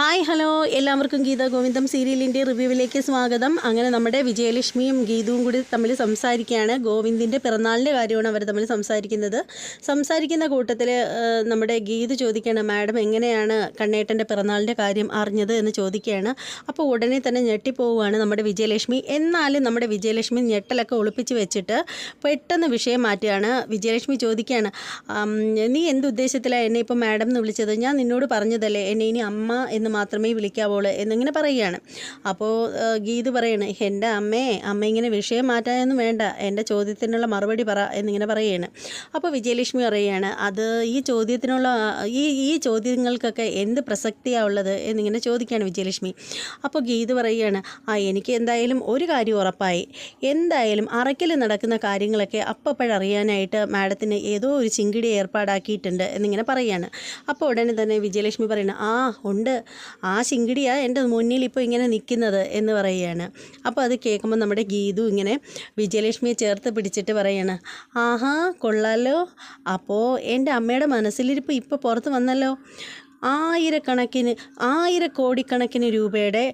Hi hello. എല്ലാവർക്കും ഗീത ഗോവിന്ദം സീരിയലിന്റെ റിവ്യൂവിലേക്ക് സ്വാഗതം. അങ്ങനെ നമ്മുടെ വിജയലക്ഷ്മിയും ഗീതവും കൂടി തമ്മിൽ സംസാരിക്കുകയാണ്. ഗോവിന്ദിന്റെ പിറന്നാളിന്റെ കാര്യമാണ് അവർ തമ്മിൽ സംസാരിക്കുന്നത്. സംസാരിക്കുന്ന കൂട്ടത്തിൽ നമ്മുടെ ഗീത ചോദിക്കുകയാണ് മാഡം എങ്ങനെയാണ് കണ്ണേട്ടന്റെ പിറന്നാളിന്റെ കാര്യം അറിഞ്ഞത്? എന്ന് ചോദിക്കുകയാണ്. അപ്പോൾ ഉടനെ തന്നെ ഞെട്ടിപ്പോവുകയാണ് നമ്മുടെ വിജയലക്ഷ്മി. എന്നാലും നമ്മുടെ വിജയലക്ഷ്മി ഞെട്ടലൊക്കെ ഒളിപ്പിച്ച് വെച്ചിട്ട് പെട്ടെന്ന് വിഷയം മാറ്റുകയാണ്. വിജയലക്ഷ്മി ചോദിക്കുകയാണ് നീ എന്ത് ഉദ്ദേശത്തിലാണ് എന്നെ ഇപ്പോൾ മാഡം എന്ന് വിളിച്ചത്? ഞാൻ നിന്നോട് പറഞ്ഞതല്ലേ എന്നെ ഇനി അമ്മ എന്ന് മാത്രമേ വിളിക്കാവുള്ളൂ എന്നിങ്ങനെ പറയുകയാണ്. അപ്പോൾ ഗീത് പറയാണ് എന്റെ അമ്മേ അമ്മ ഇങ്ങനെ വിഷയം മാറ്റാനൊന്നും വേണ്ട. എന്റെ ചോദ്യത്തിനുള്ള മറുപടി പറ എന്നിങ്ങനെ പറയുകയാണ്. അപ്പോൾ വിജയലക്ഷ്മി പറയുകയാണ് അത് ഈ ചോദ്യത്തിനുള്ള ഈ ഈ ചോദ്യങ്ങൾക്കൊക്കെ എന്ത് പ്രസക്തിയാണ് ഉള്ളത്? എന്നിങ്ങനെ ചോദിക്കുകയാണ് വിജയലക്ഷ്മി. അപ്പോൾ ഗീത് പറയുകയാണ് ആ എനിക്ക് എന്തായാലും ഒരു കാര്യം ഉറപ്പായി. എന്തായാലും അറയ്ക്കൽ നടക്കുന്ന കാര്യങ്ങളൊക്കെ അപ്പപ്പോഴറിയാനായിട്ട് മാഡത്തിന് ഏതോ ഒരു ചിങ്കിടി ഏർപ്പാടാക്കിയിട്ടുണ്ട് എന്നിങ്ങനെ പറയുകയാണ്. അപ്പോൾ ഉടനെ തന്നെ വിജയലക്ഷ്മി പറയുന്നത് ആ ഉണ്ട്. ആ ശിങ്കിടിയാണ് എന്റെ മുന്നിൽ ഇപ്പോൾ ഇങ്ങനെ നിൽക്കുന്നത് എന്ന് പറയുകയാണ്. അപ്പോൾ അത് കേൾക്കുമ്പോൾ നമ്മുടെ ഗീതു ഇങ്ങനെ വിജയലക്ഷ്മിയെ ചേർത്ത് പിടിച്ചിട്ട് പറയാണ് ആഹാ കൊള്ളാലോ. അപ്പോൾ എന്റെ അമ്മയുടെ മനസ്സിലിരിപ്പ് ഇപ്പോൾ പുറത്ത് വന്നല്ലോ. ആയിരക്കണക്കിന് ആയിരക്കോടിക്കണക്കിന് രൂപയുടെ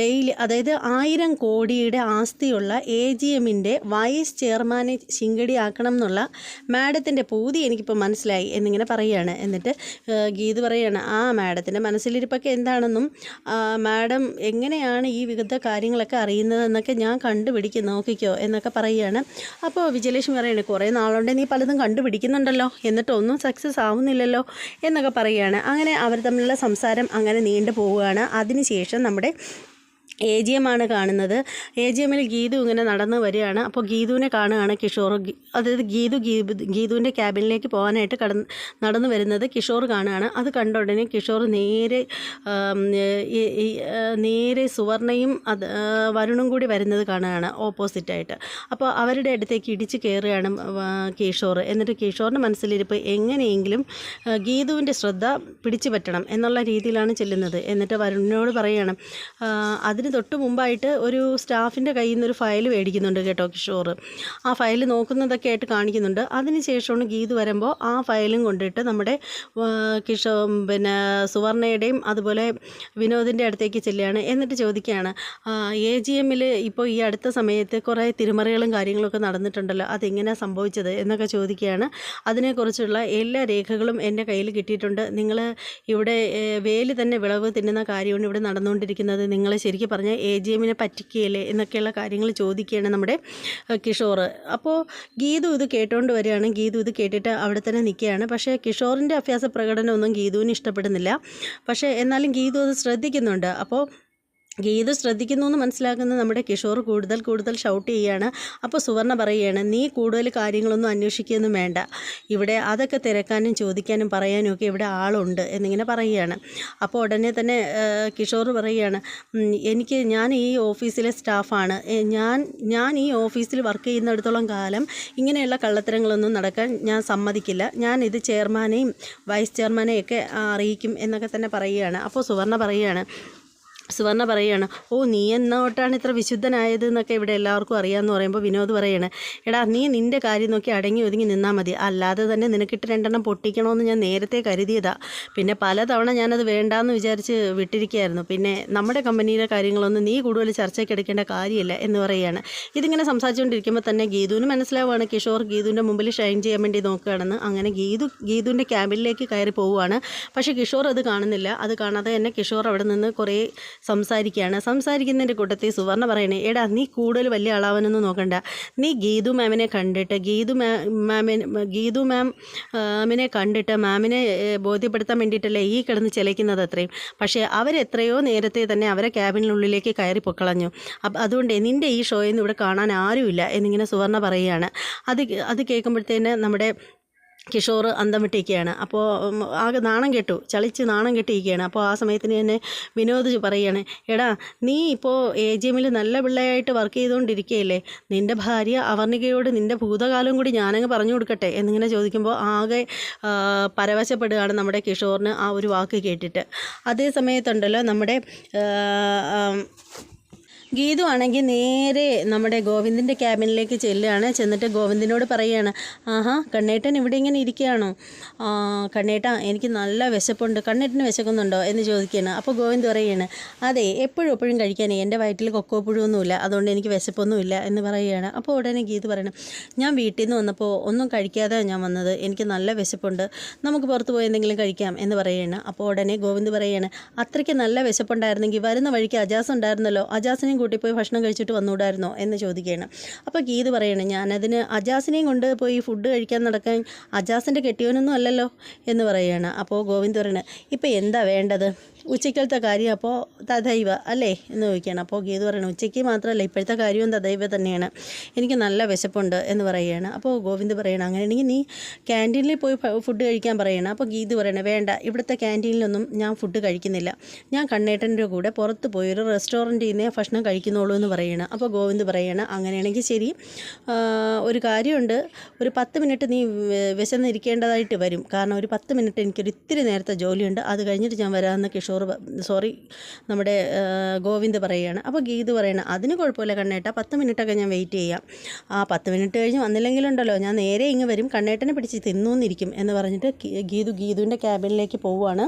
ഡെയിലി അതായത് ആയിരം കോടിയുടെ ആസ്തിയുള്ള എ ജി എമ്മിന്റെ വൈസ് ചെയർമാനെ ശിങ്കടി ശിങ്കടിയാക്കണം എന്നുള്ള മാഡത്തിന്റെ പൂതി എനിക്കിപ്പോൾ മനസ്സിലായി എന്നിങ്ങനെ പറയുകയാണ്. എന്നിട്ട് ഗീത് പറയുകയാണ് ആ മാഡത്തിന്റെ മനസ്സിലിരിപ്പൊക്കെ എന്താണെന്നും മാഡം എങ്ങനെയാണ് ഈ വിവിധ കാര്യങ്ങളൊക്കെ അറിയുന്നതെന്നൊക്കെ ഞാൻ കണ്ടുപിടിക്കും നോക്കിക്കോ എന്നൊക്കെ പറയുകയാണ്. അപ്പോൾ വിജയലക്ഷ്മി പറയുകയാണ് കുറേ നാളുകൊണ്ട് നീ പലതും കണ്ടുപിടിക്കുന്നുണ്ടല്ലോ എന്നിട്ടൊന്നും സക്സസ് ആവുന്നില്ലല്ലോ എന്നൊക്കെ പറയുകയാണ്. അങ്ങനെ അവർ തമ്മിലുള്ള സംസാരം അങ്ങനെ നീണ്ടു പോവുകയാണ് അതിനുശേഷം നമ്മുടെ എ ജി എം ആണ് കാണുന്നത്. എ ജി എമ്മിൽ ഗീതു ഇങ്ങനെ നടന്നു വരികയാണ്. അപ്പോൾ ഗീതുവിനെ കാണുകയാണ് കിഷോർ. അതായത് ഗീതു ഗീതുവിന്റെ ക്യാബിനിലേക്ക് പോകാനായിട്ട് കടന്ന് നടന്നു വരുന്നത് കിഷോർ കാണുകയാണ്. അത് കണ്ട ഉടനെ കിഷോർ നേരെ നേരെ സുവർണയും അത് വരുണും കൂടി വരുന്നത് കാണുകയാണ് ഓപ്പോസിറ്റായിട്ട്. അപ്പോൾ അവരുടെ അടുത്തേക്ക് ഇടിച്ച് കയറുകയാണ് കിഷോർ. എന്നിട്ട് കിഷോറിന്റെ മനസ്സിലിരിപ്പ് എങ്ങനെയെങ്കിലും ഗീതുവിന്റെ ശ്രദ്ധ പിടിച്ചു പറ്റണം എന്നുള്ള രീതിയിലാണ് ചെല്ലുന്നത്. എന്നിട്ട് വരുണിനോട് പറയുകയാണ് ആ, അതിന് തൊട്ട് മുമ്പായിട്ട് ഒരു സ്റ്റാഫിന്റെ കയ്യിൽ നിന്ന് ഒരു ഫയൽ മേടിക്കുന്നുണ്ട് കേട്ടോ കിഷോർ ആ ഫയൽ നോക്കുന്നതൊക്കെ ആയിട്ട് കാണിക്കുന്നുണ്ട്. അതിന് ശേഷമാണ് ഗീത് വരുമ്പോൾ ആ ഫയലും കൊണ്ടിട്ട് നമ്മുടെ കിഷോ പിന്നെ സുവർണയുടെയും അതുപോലെ വിനോദിന്റെ അടുത്തേക്ക് ചെല്ലുകയാണ്. എന്നിട്ട് ചോദിക്കുകയാണ് എ ജി എമ്മിൽ ഇപ്പോൾ ഈ അടുത്ത സമയത്ത് കുറേ തിരുമറികളും കാര്യങ്ങളൊക്കെ നടന്നിട്ടുണ്ടല്ലോ. അതെങ്ങനെയാണ് സംഭവിച്ചത് എന്നൊക്കെ ചോദിക്കുകയാണ്. അതിനെക്കുറിച്ചുള്ള എല്ലാ രേഖകളും എന്റെ കയ്യിൽ കിട്ടിയിട്ടുണ്ട്. നിങ്ങൾ ഇവിടെ വേലി തന്നെ വിളവ് തിന്നുന്ന കാര്യമാണ് ഇവിടെ നടന്നുകൊണ്ടിരിക്കുന്നത്. നിങ്ങൾ ശരിക്കും പറഞ്ഞാൽ എ ജി എമ്മിനെ പറ്റിക്കുകയല്ലേ എന്നൊക്കെയുള്ള കാര്യങ്ങൾ ചോദിക്കുകയാണ് നമ്മുടെ കിഷോർ അപ്പോൾ ഗീതു ഇത് കേട്ടുകൊണ്ട് വരികയാണ്. ഗീതു ഇത് കേട്ടിട്ട് അവിടെ തന്നെ നിൽക്കുകയാണ്. പക്ഷേ കിഷോറിന്റെ അഭ്യാസ പ്രകടനമൊന്നും ഗീതുവിന് ഇഷ്ടപ്പെടുന്നില്ല. പക്ഷേ എന്നാലും ഗീതു അത് ശ്രദ്ധിക്കുന്നുണ്ട്. അപ്പോൾ ഗീത ശ്രദ്ധിക്കുന്നു എന്ന് മനസ്സിലാക്കുന്ന നമ്മുടെ കിഷോർ കൂടുതൽ കൂടുതൽ ഷൗട്ട് ചെയ്യുകയാണ് അപ്പോൾ സുവർണ പറയുകയാണ് നീ കൂടുതൽ കാര്യങ്ങളൊന്നും അന്വേഷിക്കുകയൊന്നും വേണ്ട. ഇവിടെ അതൊക്കെ തിരക്കാനും ചോദിക്കാനും പറയാനും ഒക്കെ ഇവിടെ ആളുണ്ട് എന്നിങ്ങനെ പറയുകയാണ്. അപ്പോൾ ഉടനെ തന്നെ കിഷോർ പറയുകയാണ് എനിക്ക് ഞാൻ ഈ ഓഫീസിലെ സ്റ്റാഫാണ് ഞാൻ ഞാൻ ഈ ഓഫീസിൽ വർക്ക് ചെയ്യുന്നിടത്തോളം കാലം ഇങ്ങനെയുള്ള കള്ളത്തരങ്ങളൊന്നും നടക്കാൻ ഞാൻ സമ്മതിക്കില്ല. ഞാൻ ഇത് ചെയർമാനെയും വൈസ് ചെയർമാനെയും ഒക്കെ അറിയിക്കും എന്നൊക്കെ തന്നെ പറയുകയാണ്. അപ്പോൾ സുവർണ പറയുകയാണ് സുവർണ പറയുകയാണ് ഓ നീ എന്നോട്ടാണ് ഇത്ര വിശുദ്ധനായത് എന്നൊക്കെ ഇവിടെ എല്ലാവർക്കും അറിയാമെന്ന് പറയുമ്പോൾ വിനോദ് പറയാണ് എടാ നീ നിന്റെ കാര്യം നോക്കി അടങ്ങി ഒതുങ്ങി നിന്നാൽ മതി. അല്ലാതെ തന്നെ നിനക്കിട്ട് രണ്ടെണ്ണം പൊട്ടിക്കണമെന്ന് ഞാൻ നേരത്തെ കരുതിയതാ. പിന്നെ പലതവണ ഞാനത് വേണ്ടാന്ന് വിചാരിച്ച് വിട്ടിരിക്കുകയായിരുന്നു. പിന്നെ നമ്മുടെ കമ്പനിയിലെ കാര്യങ്ങളൊന്നും നീ കൂടുതൽ ചർച്ചയ്ക്ക് എടുക്കേണ്ട കാര്യമില്ല എന്ന് പറയുകയാണ്. ഇതിങ്ങനെ സംസാരിച്ചുകൊണ്ടിരിക്കുമ്പോൾ തന്നെ ഗീതുവിന് മനസ്സിലാവുകയാണ് കിഷോർ ഗീതുവിന്റെ മുമ്പിൽ ഷൈൻ ചെയ്യാൻ വേണ്ടി നോക്കുകയാണെന്ന്. അങ്ങനെ ഗീതു ഗീതുവിന്റെ ക്യാബിനിലേക്ക് കയറി പോവുകയാണ്. പക്ഷേ കിഷോർ അത് കാണുന്നില്ല. അത് കാണാതെ തന്നെ കിഷോർ അവിടെ നിന്ന് കുറേ സംസാരിക്കുകയാണ്. സംസാരിക്കുന്നതിന്റെ കൂട്ടത്തിൽ സുവർണ പറയണേ എടാ നീ കൂടുതൽ വലിയ ആളാവാനൊന്നും നോക്കണ്ട. നീ ഗീതു മാമിനെ കണ്ടിട്ട് ഗീതു മാമിന് ഗീതു മാം മാമിനെ കണ്ടിട്ട് മാമിനെ ബോധ്യപ്പെടുത്താൻ വേണ്ടിയിട്ടല്ലേ ഈ കിടന്ന് ചിലയ്ക്കുന്നത് അത്രയും. പക്ഷേ അവരെത്രയോ നേരത്തെ തന്നെ അവരെ ക്യാബിനുള്ളിലേക്ക് കയറി പൊക്കളഞ്ഞു. അപ്പം അതുകൊണ്ട് നിന്റെ ഈ ഷോയിൽ നിന്ന് ഇവിടെ കാണാൻ ആരുമില്ല എന്നിങ്ങനെ സുവർണ പറയുകയാണ്. അത് അത് കേൾക്കുമ്പോഴത്തേന് നമ്മുടെ കിഷോർ അന്തം വിട്ടിരിക്കുകയാണ് അപ്പോൾ ആകെ നാണം കെട്ടു. ചളിച്ച് നാണം കെട്ടിയിരിക്കുകയാണ്. അപ്പോൾ ആ സമയത്തിന് തന്നെ വിനോദ് പറയുകയാണ് എടാ നീ ഇപ്പോൾ എ ജി എമ്മിൽ നല്ല പിള്ളയായിട്ട് വർക്ക് ചെയ്തുകൊണ്ടിരിക്കുകയല്ലേ നിന്റെ ഭാര്യ അവർണികയോട് നിന്റെ ഭൂതകാലം കൂടി ഞാനങ്ങ് പറഞ്ഞു കൊടുക്കട്ടെ? എന്നിങ്ങനെ ചോദിക്കുമ്പോൾ ആകെ പരവശപ്പെടുകയാണ് നമ്മുടെ കിഷോറിന് ആ ഒരു വാക്ക് കേട്ടിട്ട്. അതേ സമയത്തുണ്ടല്ലോ നമ്മുടെ ഗീതു ആണെങ്കിൽ നേരെ നമ്മുടെ ഗോവിന്ദിന്റെ ക്യാബിനിലേക്ക് ചെല്ലുകയാണ്. ചെന്നിട്ട് ഗോവിന്ദിനോട് പറയുകയാണ് ആഹാ കണ്ണേട്ടൻ ഇവിടെ ഇങ്ങനെ ഇരിക്കുകയാണോ? കണ്ണേട്ട എനിക്ക് നല്ല വിശപ്പുണ്ട്. കണ്ണേട്ടന് വിശക്കുന്നുണ്ടോ? എന്ന് ചോദിക്കുകയാണ്. അപ്പോൾ ഗോവിന്ദ് പറയുകയാണ് അതെ എപ്പോഴും എപ്പോഴും കഴിക്കാനേ എന്റെ വയറ്റിൽ കൊക്കോ പുഴുവൊന്നുമില്ല അതുകൊണ്ട് എനിക്ക് വിശപ്പൊന്നുമില്ല എന്ന് പറയുകയാണ്. അപ്പോൾ ഉടനെ ഗീത് പറയണം ഞാൻ വീട്ടിൽ നിന്ന് വന്നപ്പോൾ ഒന്നും കഴിക്കാതെ ഞാൻ വന്നത്. എനിക്ക് നല്ല വിശപ്പുണ്ട്. നമുക്ക് പുറത്ത് പോയി എന്തെങ്കിലും കഴിക്കാം എന്ന് പറയുകയാണ്. അപ്പോൾ ഉടനെ ഗോവിന്ദ് പറയുകയാണ് അത്രയ്ക്ക് നല്ല വിശപ്പുണ്ടായിരുന്നെങ്കിൽ വരുന്ന വഴിക്ക് അജാസ് ഉണ്ടായിരുന്നല്ലോ. അജാസിനെയും കൂട്ടി പോയി ഭക്ഷണം കഴിച്ചിട്ട് വന്നുകൂടായിരുന്നോ എന്ന് ചോദിക്കുകയാണ്. അപ്പോൾ ഗീത് പറയണം ഞാനതിന് അജാസിനെയും കൊണ്ട് പോയി ഫുഡ് കഴിക്കാൻ നടക്കാൻ അജാസിന്റെ കെട്ടിയവനൊന്നും അല്ലല്ലോ എന്ന് പറയുകയാണ് അപ്പോൾ ഗോവിന്ദ് പറയണത് ഇപ്പം എന്താ വേണ്ടത്? ഉച്ചയ്ക്കലത്തെ കാര്യം അപ്പോൾ തഥൈവ അല്ലേ എന്ന് ചോദിക്കുകയാണ്. അപ്പോൾ ഗീത് പറയണം ഉച്ചയ്ക്ക് മാത്രമല്ല ഇപ്പോഴത്തെ കാര്യവും തഥൈവ തന്നെയാണ്. എനിക്ക് നല്ല വിശപ്പുണ്ട് എന്ന് പറയുകയാണ്. അപ്പോൾ ഗോവിന്ദ് പറയണം അങ്ങനെയാണെങ്കിൽ നീ ക്യാന്റീനിൽ പോയി ഫുഡ് കഴിക്കാൻ പറയണം അപ്പോൾ ഗീത് പറയണം വേണ്ട ഇവിടുത്തെ ക്യാന്റീനിലൊന്നും ഞാൻ ഫുഡ് കഴിക്കുന്നില്ല. ഞാൻ കണ്ണേട്ടന്റെ കൂടെ പുറത്ത് പോയി ഒരു റെസ്റ്റോറന്റിൽ നിന്നേ ഭക്ഷണം കഴിക്കുന്നുള്ളൂ എന്ന് പറയണം അപ്പോൾ ഗോവിന്ദ് പറയണം അങ്ങനെയാണെങ്കിൽ ശരി ഒരു കാര്യമുണ്ട്. ഒരു പത്ത് മിനിറ്റ് നീ വിശന്നിരിക്കേണ്ടതായിട്ട് വരും. കാരണം ഒരു പത്ത് മിനിറ്റ് എനിക്കൊരു ഇത്തിരി നേരത്തെ ജോലിയുണ്ട്. അത് കഴിഞ്ഞിട്ട് ഞാൻ വരാമെന്ന് കിഷോർ പ- സോറി നമ്മുടെ ഗോവിന്ദ് പറയുകയാണ് അപ്പോൾ ഗീത് പറയണം അതിന് കുഴപ്പമില്ല കണ്ണേട്ട പത്ത് മിനിറ്റൊക്കെ ഞാൻ വെയിറ്റ് ചെയ്യാം. ആ പത്ത് മിനിറ്റ് കഴിഞ്ഞ് വന്നില്ലെങ്കിലുണ്ടല്ലോ ഞാൻ നേരെ ഇങ്ങ് വരും കണ്ണേട്ടനെ പിടിച്ച് തിന്നൂന്നിരിക്കും എന്ന് പറഞ്ഞിട്ട് ഗീതു ഗീതുവിന്റെ ക്യാബിനിലേക്ക് പോവുകയാണ്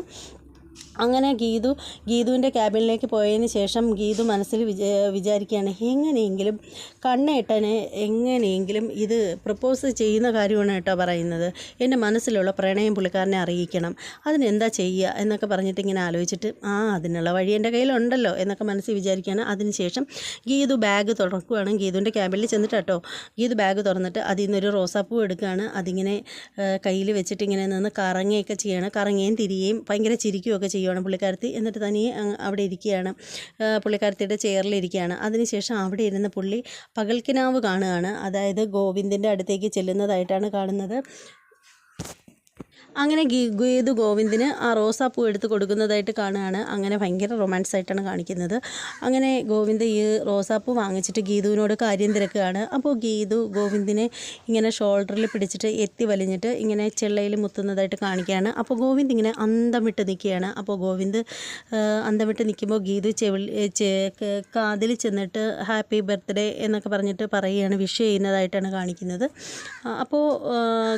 അങ്ങനെ ഗീതു ഗീതുവിന്റെ ക്യാബിനിലേക്ക് പോയതിന് ശേഷം ഗീതു മനസ്സിൽ വിചാ വിചാരിക്കുകയാണ് എങ്ങനെയെങ്കിലും കണ്ണേട്ടനെ എങ്ങനെയെങ്കിലും ഇത് പ്രപ്പോസ് ചെയ്യുന്ന കാര്യമാണ് കേട്ടോ പറയുന്നത്. എന്റെ മനസ്സിലുള്ള പ്രണയം പുള്ളിക്കാരനെ അറിയിക്കണം. അതിനെന്താ ചെയ്യുക? എന്നൊക്കെ പറഞ്ഞിട്ട് ഇങ്ങനെ ആലോചിച്ചിട്ട് ആ അതിനുള്ള വഴി എന്റെ കയ്യിലുണ്ടല്ലോ എന്നൊക്കെ മനസ്സിൽ വിചാരിക്കുകയാണ്. അതിനുശേഷം ഗീതു ബാഗ് തുറക്കുകയാണ് ഗീതുവിന്റെ ക്യാബിനിൽ ചെന്നിട്ട് കേട്ടോ. ഗീതു ബാഗ് തുറന്നിട്ട് അതിൽ നിന്നൊരു റോസാപ്പൂ എടുക്കുകയാണ്. അതിങ്ങനെ കയ്യിൽ വെച്ചിട്ട് ഇങ്ങനെ നിന്ന് കറങ്ങുകയൊക്കെ ചെയ്യണം. കറങ്ങുകയും തിരികെയും ഭയങ്കര ചിരിക്കുകയൊക്കെ ചെയ്യുവാണ് പുള്ളിക്കാരത്തി. എന്നിട്ട് തനിയെ അവിടെ ഇരിക്കുകയാണ്. പുള്ളിക്കാരത്തിയുടെ ചെയറിലിരിക്കുകയാണ് അതിനുശേഷം അവിടെ ഇരുന്ന് പുള്ളി പകൽക്കിനാവ് കാണുകയാണ്. അതായത് ഗോവിന്ദിന്റെ അടുത്തേക്ക് ചെല്ലുന്നതായിട്ടാണ് കാണുന്നത്. അങ്ങനെ ഗീതു ഗോവിന്ദിന് ആ റോസാപ്പൂ എടുത്ത് കൊടുക്കുന്നതായിട്ട് കാണുകയാണ്. അങ്ങനെ ഭയങ്കര റൊമാൻസ് ആയിട്ടാണ് കാണിക്കുന്നത്. അങ്ങനെ ഗോവിന്ദ് ഈ റോസാപ്പൂ വാങ്ങിച്ചിട്ട് ഗീതുവിനോട് കാര്യം തിരക്കുകയാണ്. അപ്പോൾ ഗീതു ഗോവിന്ദിനെ ഇങ്ങനെ ഷോൾഡറിൽ പിടിച്ചിട്ട് എത്തി വലിഞ്ഞിട്ട് ഇങ്ങനെ ചെള്ളയിൽ മുത്തുന്നതായിട്ട് കാണിക്കുകയാണ്. അപ്പോൾ ഗോവിന്ദ് ഇങ്ങനെ അന്തം വിട്ട് നിൽക്കുകയാണ്. അപ്പോൾ ഗോവിന്ദ് അന്തമിട്ട് നിൽക്കുമ്പോൾ ഗീതു ചെവി കാതിൽ ചെന്നിട്ട് ഹാപ്പി ബർത്ത്ഡേ എന്നൊക്കെ പറഞ്ഞിട്ട് പറയുകയാണ്. വിഷ് ചെയ്യുന്നതായിട്ടാണ് കാണിക്കുന്നത്. അപ്പോൾ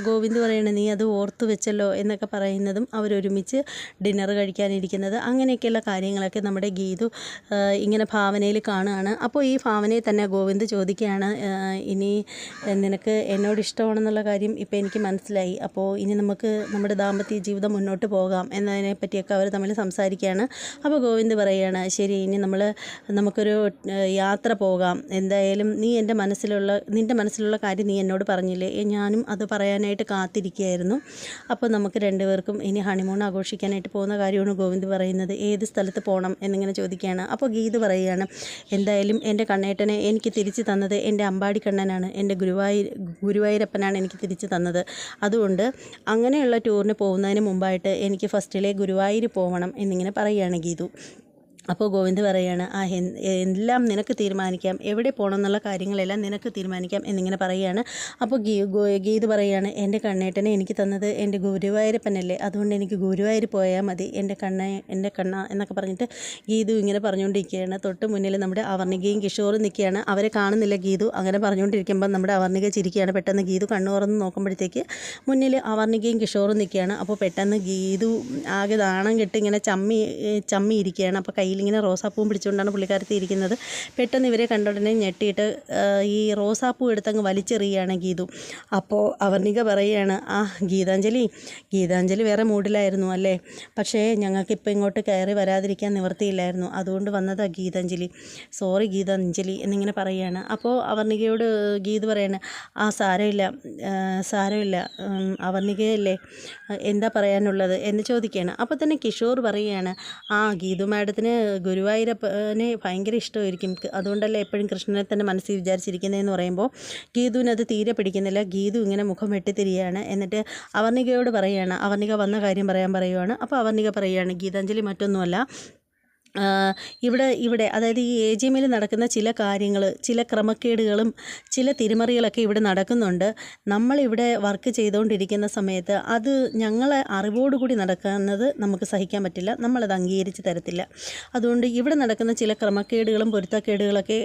ഗോവിന്ദ് പറയണേ നീ അത് ഓർത്ത് വെച്ചല്ലോ. എന്നൊക്കെ പറയുന്നതും അവരൊരുമിച്ച് ഡിന്നർ കഴിക്കാനിരിക്കുന്നത് അങ്ങനെയൊക്കെയുള്ള കാര്യങ്ങളൊക്കെ നമ്മുടെ ഗീതു ഇങ്ങനെ ഭാവനയിൽ കാണുകയാണ്. അപ്പോൾ ഈ ഭാവനയിൽ തന്നെ ഗോവിന്ദ് ചോദിക്കുകയാണ് ഇനി നിനക്ക് എന്നോട് ഇഷ്ടമാണെന്നുള്ള കാര്യം ഇപ്പോൾ എനിക്ക് മനസ്സിലായി. അപ്പോൾ ഇനി നമുക്ക് നമ്മുടെ ദാമ്പത്യ ജീവിതം മുന്നോട്ട് പോകാം എന്നതിനെ പറ്റിയൊക്കെ അവർ തമ്മിൽ സംസാരിക്കുകയാണ്. അപ്പോൾ ഗോവിന്ദ് പറയുകയാണ് ശരി ഇനി നമ്മൾ നമുക്കൊരു യാത്ര പോകാം. എന്തായാലും നീ എന്റെ മനസ്സിലുള്ള നിന്റെ മനസ്സിലുള്ള കാര്യം നീ എന്നോട് പറഞ്ഞില്ലേ? ഞാനും അത് പറയാനായിട്ട് കാത്തിരിക്കുകയായിരുന്നു. അപ്പോൾ നമുക്ക് രണ്ടുപേർക്കും ഇനി ഹണിമൂൺ ആഘോഷിക്കാനായിട്ട് പോകുന്ന കാര്യമാണ് ഗോവിന്ദ് പറയുന്നത്. ഏത് സ്ഥലത്ത് പോകണം എന്നിങ്ങനെ ചോദിക്കുകയാണ്. അപ്പോൾ ഗീത് പറയുകയാണ് എന്തായാലും എന്റെ കണ്ണേട്ടനെ എനിക്ക് തിരിച്ചു തന്നത് എന്റെ അമ്പാടി കണ്ണനാണ്. എന്റെ ഗുരുവായൂർ ഗുരുവായൂരപ്പനാണ് എനിക്ക് തിരിച്ചു തന്നത്. അതുകൊണ്ട് അങ്ങനെയുള്ള ടൂറിന് പോകുന്നതിന് മുമ്പായിട്ട് എനിക്ക് ഫസ്റ്റിലെ ഗുരുവായൂർ പോകണം എന്നിങ്ങനെ പറയുകയാണ് ഗീതു. അപ്പോൾ ഗോവിന്ദ് പറയുകയാണ് ആ എല്ലാം നിനക്ക് തീരുമാനിക്കാം. എവിടെ പോകണം എന്നുള്ള കാര്യങ്ങളെല്ലാം നിനക്ക് തീരുമാനിക്കാം എന്നിങ്ങനെ പറയുകയാണ് അപ്പോൾ ഗോ- ഗീത് പറയുകയാണ് എന്റെ കണ്ണേട്ടനെ എനിക്ക് തന്നത് എന്റെ ഗുരുവായൂരപ്പനല്ലേ. അതുകൊണ്ട് എനിക്ക് ഗുരുവായൂർ പോയാൽ മതി. എന്റെ കണ്ണ എന്റെ കണ്ണ എന്നൊക്കെ പറഞ്ഞിട്ട് ഗീതു ഇങ്ങനെ പറഞ്ഞുകൊണ്ടിരിക്കുകയാണ്. തൊട്ട് മുന്നിൽ നമ്മുടെ അവർണികയും കിഷോറും നിൽക്കുകയാണ്. അവരെ കാണുന്നില്ല ഗീതു. അങ്ങനെ പറഞ്ഞുകൊണ്ടിരിക്കുമ്പോൾ നമ്മുടെ അവർണിക ചിരിക്കുകയാണ്. പെട്ടെന്ന് ഗീതു കണ്ണു തുറന്ന് നോക്കുമ്പോഴത്തേക്ക് മുന്നിൽ അവർണികയും കിഷോറും നിൽക്കുകയാണ്. അപ്പോൾ പെട്ടെന്ന് ഗീതു ആകെ ദാണം കെട്ട് ഇങ്ങനെ ചമ്മി ചമ്മി ഇരിക്കുകയാണ്. അപ്പോൾ കയ്യിൽ ഇങ്ങനെ റോസാപ്പൂവും പിടിച്ചുകൊണ്ടാണ് പുള്ളിക്കാരത്തി ഇരിക്കുന്നത് പെട്ടെന്ന് ഇവരെ കണ്ട ഉടനെ ഞെട്ടിയിട്ട് ഈ റോസാപ്പൂ എടുത്തങ്ങ് വലിച്ചെറിയുകയാണ് ഗീതു. അപ്പോൾ അവർണിക പറയുകയാണ് ആ ഗീതാഞ്ജലി ഗീതാഞ്ജലി വേറെ മൂഡിലായിരുന്നു അല്ലേ? പക്ഷേ ഞങ്ങൾക്കിപ്പോൾ ഇങ്ങോട്ട് കയറി വരാതിരിക്കാൻ നിവർത്തിയില്ലായിരുന്നു അതുകൊണ്ട് വന്നതാണ് ഗീതാഞ്ജലി. സോറി ഗീതാഞ്ജലി എന്നിങ്ങനെ പറയുകയാണ്. അപ്പോൾ അവർണികയോട് ഗീത് പറയാണ് ആ സാരമില്ല സാരമില്ല അവർണികയല്ലേ എന്താ പറയാനുള്ളത്? എന്ന് ചോദിക്കുകയാണ്. അപ്പോൾ തന്നെ കിഷോർ പറയുകയാണ് ആ ഗീതു മാഡത്തിന് ഗുരുവായൂരപ്പനെ ഭയങ്കര ഇഷ്ടമായിരിക്കും. അതുകൊണ്ടല്ലേ എപ്പോഴും കൃഷ്ണനെ തന്നെ മനസ്സിൽ വിചാരിച്ചിരിക്കുന്നതെന്ന് പറയുമ്പോൾ ഗീതുവിന് അത് തീരെ പിടിക്കുന്നില്ല. ഗീതു ഇങ്ങനെ മുഖം വെട്ടിത്തിരിയാണ്. എന്നിട്ട് അവർണികയോട് പറയുകയാണ് അവർണിക വന്ന കാര്യം പറയാൻ പറയുവാണ്. അപ്പോൾ അവർണിക പറയുകയാണ് ഗീതാഞ്ജലി മറ്റൊന്നുമല്ല. ഇവിടെ ഇവിടെ അതായത് ഈ എ ജി എമ്മിൽ നടക്കുന്ന ചില കാര്യങ്ങൾ ചില ക്രമക്കേടുകളും ചില തിരിമറികളൊക്കെ ഇവിടെ നടക്കുന്നുണ്ട്. നമ്മളിവിടെ വർക്ക് ചെയ്തുകൊണ്ടിരിക്കുന്ന സമയത്ത് അത് ഞങ്ങളെ അറിവോടുകൂടി നടക്കുന്നത് നമുക്ക് സഹിക്കാൻ പറ്റില്ല. നമ്മളത് അംഗീകരിച്ച് തരത്തില്ല. അതുകൊണ്ട് ഇവിടെ നടക്കുന്ന ചില ക്രമക്കേടുകളും പൊരുത്തക്കേടുകളൊക്കെ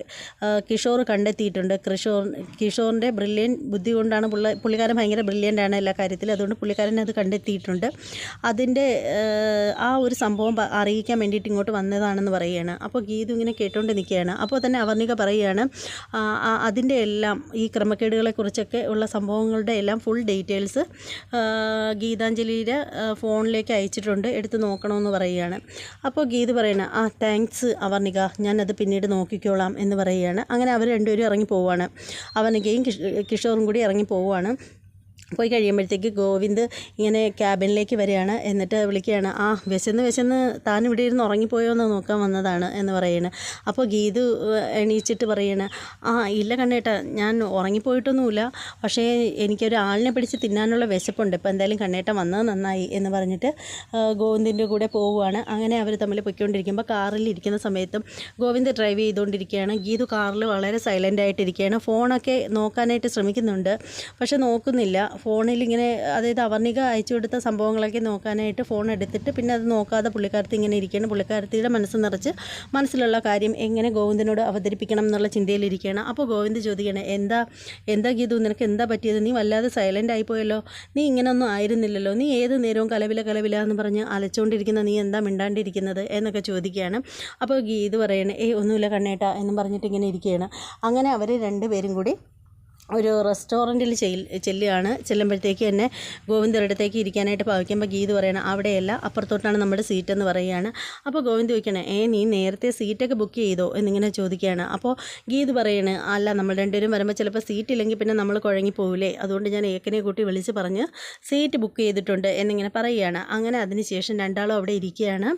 കിഷോർ കണ്ടെത്തിയിട്ടുണ്ട്. കിഷോർ കിഷോറിന്റെ ബ്രില്യൻ ബുദ്ധി കൊണ്ടാണ് പുള്ള പുള്ളിക്കാരൻ ഭയങ്കര ബ്രില്യന്റ് ആണ് എല്ലാ കാര്യത്തിലും. അതുകൊണ്ട് പുള്ളിക്കാരൻ അത് കണ്ടെത്തിയിട്ടുണ്ട്. അതിന്റെ ആ ഒരു സംഭവം അറിയിക്കാൻ വേണ്ടിയിട്ട് ഇങ്ങോട്ട് വന്നതാണെന്ന് പറയുകയാണ്. അപ്പോൾ ഗീതു ഇങ്ങനെ കേട്ടുകൊണ്ട് നിൽക്കുകയാണ്. അപ്പോൾ തന്നെ അവർണിക പറയുകയാണ് അതിന്റെ എല്ലാം ഈ ക്രമക്കേടുകളെക്കുറിച്ചൊക്കെ ഉള്ള സംഭവങ്ങളുടെ എല്ലാം ഫുൾ ഡീറ്റെയിൽസ് ഗീതാഞ്ജലിയുടെ ഫോണിലേക്ക് അയച്ചിട്ടുണ്ട്. എടുത്ത് നോക്കണമെന്ന് പറയുകയാണ്. അപ്പോൾ ഗീത് പറയണ ആ താങ്ക്സ് അവർണിക ഞാനത് പിന്നീട് നോക്കിക്കോളാം എന്ന് പറയുകയാണ്. അങ്ങനെ അവർ രണ്ടുപേരും ഇറങ്ങി പോവുകയാണ്. അവർണികയും കിഷ് കിഷോറും കൂടി ഇറങ്ങി പോവുകയാണ്. പോയി കഴിയുമ്പോഴത്തേക്ക് ഗോവിന്ദ് ഇങ്ങനെ ക്യാബിനിലേക്ക് വരികയാണ്. എന്നിട്ട് വിളിക്കുകയാണ് ആ വിശന്ന് വിശന്ന് താൻ ഇവിടെ ഇരുന്ന് ഉറങ്ങിപ്പോയോ എന്ന് നോക്കാൻ വന്നതാണ് എന്ന് പറയുന്നത് അപ്പോൾ ഗീതു എണീച്ചിട്ട് പറയണ ആ ഇല്ല കണ്ണേട്ടാ ഞാൻ ഉറങ്ങിപ്പോയിട്ടൊന്നുമില്ല. പക്ഷേ എനിക്കൊരു ആളിനെ പിടിച്ച് തിന്നാനുള്ള വിശപ്പുണ്ട്. ഇപ്പോൾ എന്തായാലും കണ്ണേട്ട വന്നത് നന്നായി എന്ന് പറഞ്ഞിട്ട് ഗോവിന്ദിന്റെ കൂടെ പോവുകയാണ്. അങ്ങനെ അവർ തമ്മിൽ പൊയ്ക്കൊണ്ടിരിക്കുമ്പോൾ കാറിൽ ഇരിക്കുന്ന സമയത്തും ഗോവിന്ദ് ഡ്രൈവ് ചെയ്തുകൊണ്ടിരിക്കുകയാണ്. ഗീതു കാറിൽ വളരെ സൈലന്റ് ആയിട്ടിരിക്കുകയാണ് ഫോണൊക്കെ നോക്കാനായിട്ട് ശ്രമിക്കുന്നുണ്ട്. പക്ഷേ നോക്കുന്നില്ല. ഫോണിൽ ഇങ്ങനെ അതായത് അവർണിക അയച്ചു കൊടുത്ത സംഭവങ്ങളൊക്കെ നോക്കാനായിട്ട് ഫോൺ എടുത്തിട്ട് പിന്നെ അത് നോക്കാതെ പുള്ളിക്കാരത്തി ഇങ്ങനെ ഇരിക്കുകയാണ്. പുള്ളിക്കാരത്തിയുടെ മനസ്സ് നിറച്ച് മനസ്സിലുള്ള കാര്യം എങ്ങനെ ഗോവിന്ദനോട് അവതരിപ്പിക്കണം എന്നുള്ള ചിന്തയിലിരിക്കുകയാണ്. അപ്പോൾ ഗോവിന്ദ് ചോദിക്കുകയാണ് എന്താ എന്താ ഗീതു നിനക്ക് എന്താ പറ്റിയത്? നീ വല്ലാതെ സൈലന്റ് ആയിപ്പോയല്ലോ. നീ ഇങ്ങനൊന്നും ആയിരുന്നില്ലല്ലോ. നീ ഏത് നേരവും കലവില കലവില എന്ന് പറഞ്ഞ് അലച്ചുകൊണ്ടിരിക്കുന്ന നീ എന്താ മിണ്ടാണ്ടിരിക്കുന്നത്? എന്നൊക്കെ ചോദിക്കുകയാണ്. അപ്പോൾ ഗീത് പറയണേ ഏയ് ഒന്നുമില്ല കണ്ണേട്ട എന്നും പറഞ്ഞിട്ട് ഇങ്ങനെ ഇരിക്കുകയാണ്. അങ്ങനെ അവർ രണ്ടുപേരും കൂടി ഒരു റെസ്റ്റോറന്റിൽ ചെല്ലുകയാണ്. ചെല്ലുമ്പോഴത്തേക്ക് തന്നെ ഗോവിന്ദരുടെ അടുത്തേക്ക് ഇരിക്കാനായിട്ട് ഭാവിക്കുമ്പോൾ ഗീത് പറയണം അവിടെയല്ല അപ്പുറത്തോട്ടാണ് നമ്മുടെ സീറ്റ് എന്ന് പറയുകയാണ്. അപ്പോൾ ഗോവിന്ദ് ചോദിക്കണേ ഏ നീ നേരത്തെ സീറ്റൊക്കെ ബുക്ക് ചെയ്തോ? എന്നിങ്ങനെ ചോദിക്കുകയാണ്. അപ്പോൾ ഗീത് പറയണ് അല്ല നമ്മൾ രണ്ടുപേരും വരുമ്പോൾ ചിലപ്പോൾ സീറ്റ് ഇല്ലെങ്കിൽ പിന്നെ നമ്മൾ കുഴങ്ങി പോവില്ലേ അതുകൊണ്ട് ഞാൻ ഏക്കനെ കൂട്ടി വിളിച്ച് പറഞ്ഞ് സീറ്റ് ബുക്ക് ചെയ്തിട്ടുണ്ട് എന്നിങ്ങനെ പറയുകയാണ്. അങ്ങനെ അതിന് ശേഷം രണ്ടാളും അവിടെ ഇരിക്കുകയാണ്.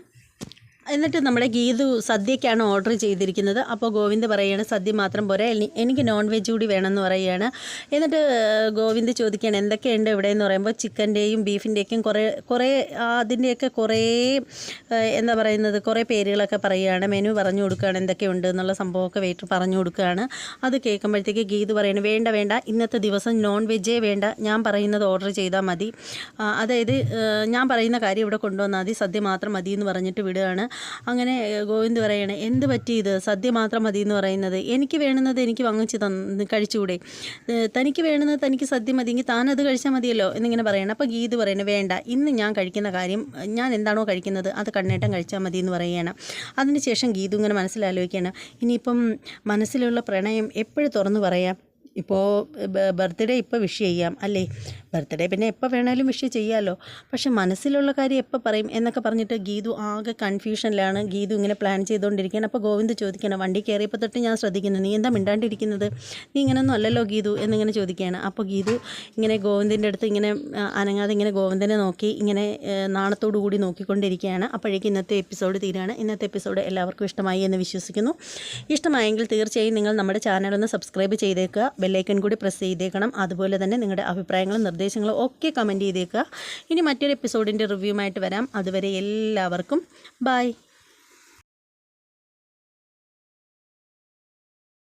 എന്നിട്ട് നമ്മുടെ ഗീതു സദ്യക്കാണ് ഓർഡർ ചെയ്തിരിക്കുന്നത്. അപ്പോൾ ഗോവിന്ദ് പറയുകയാണ് സദ്യ മാത്രം പോരാ. എനിക്ക് നോൺ വെജ് കൂടി വേണമെന്ന് പറയുകയാണ്. എന്നിട്ട് ഗോവിന്ദ് ചോദിക്കുകയാണ് എന്തൊക്കെയുണ്ട് ഇവിടെ? എന്ന് പറയുമ്പോൾ ചിക്കന്റെയും ബീഫിന്റെയൊക്കെയും കുറേ കുറേ അതിന്റെയൊക്കെ കുറേ എന്താ പറയുന്നത് കുറേ പേരുകളൊക്കെ പറയുകയാണ്. മെനു പറഞ്ഞു കൊടുക്കുകയാണ് എന്തൊക്കെയുണ്ട് എന്നുള്ള സംഭവമൊക്കെ വെയിറ്റർ പറഞ്ഞു കൊടുക്കുകയാണ്. അത് കേൾക്കുമ്പോഴത്തേക്ക് ഗീതു പറയുന്നത് വേണ്ട വേണ്ട. ഇന്നത്തെ ദിവസം നോൺ വെജേ വേണ്ട. ഞാൻ പറയുന്നത് ഓർഡർ ചെയ്താൽ മതി. അതായത് ഞാൻ പറയുന്ന കാര്യം ഇവിടെ കൊണ്ടുവന്നാൽ മതി. സദ്യ മാത്രം മതി എന്ന് പറഞ്ഞിട്ട് വിടുകയാണ്. അങ്ങനെ ഗോവിന്ദ് പറയണേ എന്ത് പറ്റി ഇത്? സദ്യ മാത്രം മതി എന്ന് പറയുന്നത്. എനിക്ക് വേണ്ടുന്നത് എനിക്ക് വാങ്ങിച്ച് തന്ന് കഴിച്ചുകൂടെ? തനിക്ക് വേണ്ടുന്നത് തനിക്ക് സദ്യ മതിയെങ്കിൽ താൻ അത് കഴിച്ചാൽ മതിയല്ലോ? എന്നിങ്ങനെ പറയണം. അപ്പോൾ ഗീത് പറയണേ വേണ്ട. ഇന്ന് ഞാൻ കഴിക്കുന്ന കാര്യം ഞാൻ എന്താണോ കഴിക്കുന്നത് അത് കണ്ണേട്ടം കഴിച്ചാൽ മതി എന്ന് പറയുകയാണ് അതിനുശേഷം ഗീതു ഇങ്ങനെ മനസ്സിലാലോചിക്കുകയാണ്. ഇനിയിപ്പം മനസ്സിലുള്ള പ്രണയം എപ്പോഴും തുറന്നു പറയാം. ഇപ്പോൾ ബർത്ത്ഡേ ഇപ്പോൾ വിഷ് ചെയ്യാം. അല്ലേ? ബർത്ത്ഡേ പിന്നെ എപ്പോൾ വേണേലും വിഷ് ചെയ്യാമല്ലോ പക്ഷെ മനസ്സിലുള്ള കാര്യം എപ്പോൾ പറയും എന്നൊക്കെ പറഞ്ഞിട്ട് ഗീതു ആകെ കൺഫ്യൂഷനിലാണ് ഗീതു ഇങ്ങനെ പ്ലാൻ ചെയ്തുകൊണ്ടിരിക്കുകയാണ് അപ്പോൾ ഗോവിന്ദ് ചോദിക്കണം വണ്ടി കയറിയപ്പോൾ തൊട്ട് ഞാൻ ശ്രദ്ധിക്കുന്നത് നീ എന്താ മിണ്ടാണ്ടിരിക്കുന്നത്? നീ ഇങ്ങനെയൊന്നും അല്ലല്ലോ ഗീതു എന്നിങ്ങനെ ചോദിക്കുകയാണ്. അപ്പോൾ ഗീതു ഇങ്ങനെ ഗോവിന്ദിന്റെ അടുത്ത് ഇങ്ങനെ അനങ്ങാതെ ഇങ്ങനെ ഗോവിന്ദനെ നോക്കി ഇങ്ങനെ നാണത്തോടു കൂടി നോക്കിക്കൊണ്ടിരിക്കുകയാണ്. അപ്പോഴേക്കും ഇന്നത്തെ എപ്പിസോഡ് തീരാണ്. ഇന്നത്തെ എപ്പിസോഡ് എല്ലാവർക്കും ഇഷ്ടമായി എന്ന് വിശ്വസിക്കുന്നു. ഇഷ്ടമായെങ്കിൽ തീർച്ചയായും നിങ്ങൾ നമ്മുടെ ചാനൽ ഒന്ന് സബ്സ്ക്രൈബ് ചെയ്തേക്കുക. ബെല്ലൈക്കൺ കൂടി പ്രസ് ചെയ്തേക്കണം. അതുപോലെ തന്നെ നിങ്ങളുടെ അഭിപ്രായങ്ങളും നിർദ്ദേശങ്ങളും ഒക്കെ കമന്റ് ചെയ്തേക്കുക. ഇനി മറ്റൊരു എപ്പിസോഡിന്റെ റിവ്യൂമായിട്ട് വരാം. അതുവരെ എല്ലാവർക്കും ബായ്